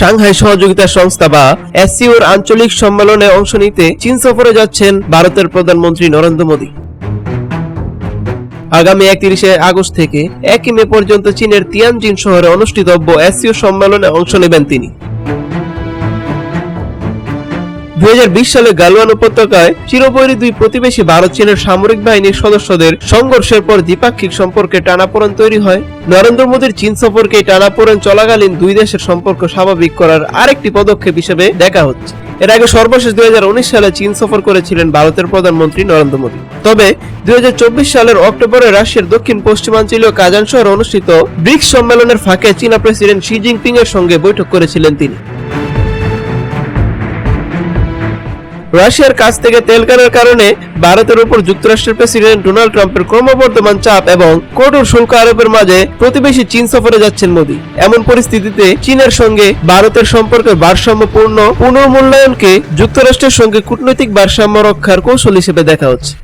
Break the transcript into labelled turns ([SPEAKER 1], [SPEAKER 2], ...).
[SPEAKER 1] Shanghai সহযোগিতা সংস্থা বা এসসিওর আঞ্চলিক সম্মেলনে অংশ নিতে চীন সফরে যাচ্ছেন ভারতের প্রধানমন্ত্রী নরেন্দ্র মোদী। আগামী একত্রিশে আগস্ট থেকে একই মে পর্যন্ত চীনের তিয়ানজিন শহরে অনুষ্ঠিতব্য এসসিও সম্মেলনে অংশ নেবেন তিনি। বিশ সালে গালওয়ান উপত্যকায় চিরবৈরী দুই প্রতিবেশী ভারত চীনের সামরিক বাহিনীর সদস্যদের সংঘর্ষের পর দ্বিপাক্ষিক সম্পর্কে টানাপোড়েন তৈরি হয়। নরেন্দ্র মোদীর চীন সফরকে টানাপোড়েন চলাকালীন দুই দেশের সম্পর্ক স্বাভাবিক করার আরেকটি পদক্ষেপ হিসেবে দেখা হচ্ছে। এর আগে সর্বশেষ দুই হাজার উনিশ সালে চীন সফর করেছিলেন ভারতের প্রধানমন্ত্রী নরেন্দ্র মোদী। তবে দুই হাজার চব্বিশ সালের অক্টোবরে রাশিয়ার দক্ষিণ পশ্চিমাঞ্চলীয় কাজান শহরে অনুষ্ঠিত ব্রিক্স সম্মেলনের ফাঁকে চীনা প্রেসিডেন্ট শি জিনপিং এর সঙ্গে বৈঠক করেছিলেন তিনি। রাশিয়ার কাছ থেকে তেল কেনার কারণে ভারতের উপর যুক্তরাষ্ট্রের প্রেসিডেন্ট ডোনাল্ড ট্রাম্পের ক্রমবর্ধমান চাপ এবং কঠোর শুল্ক আরোপের মাঝে প্রতিবেশী চীন সফরে যাচ্ছেন মোদী। এমন পরিস্থিতিতে চীনের সঙ্গে ভারতের সম্পর্কের ভারসাম্যপূর্ণ পুনর্মূল্যায়নকে যুক্তরাষ্ট্রের সঙ্গে কূটনৈতিক ভারসাম্য রক্ষার কৌশল হিসেবে দেখা হচ্ছে।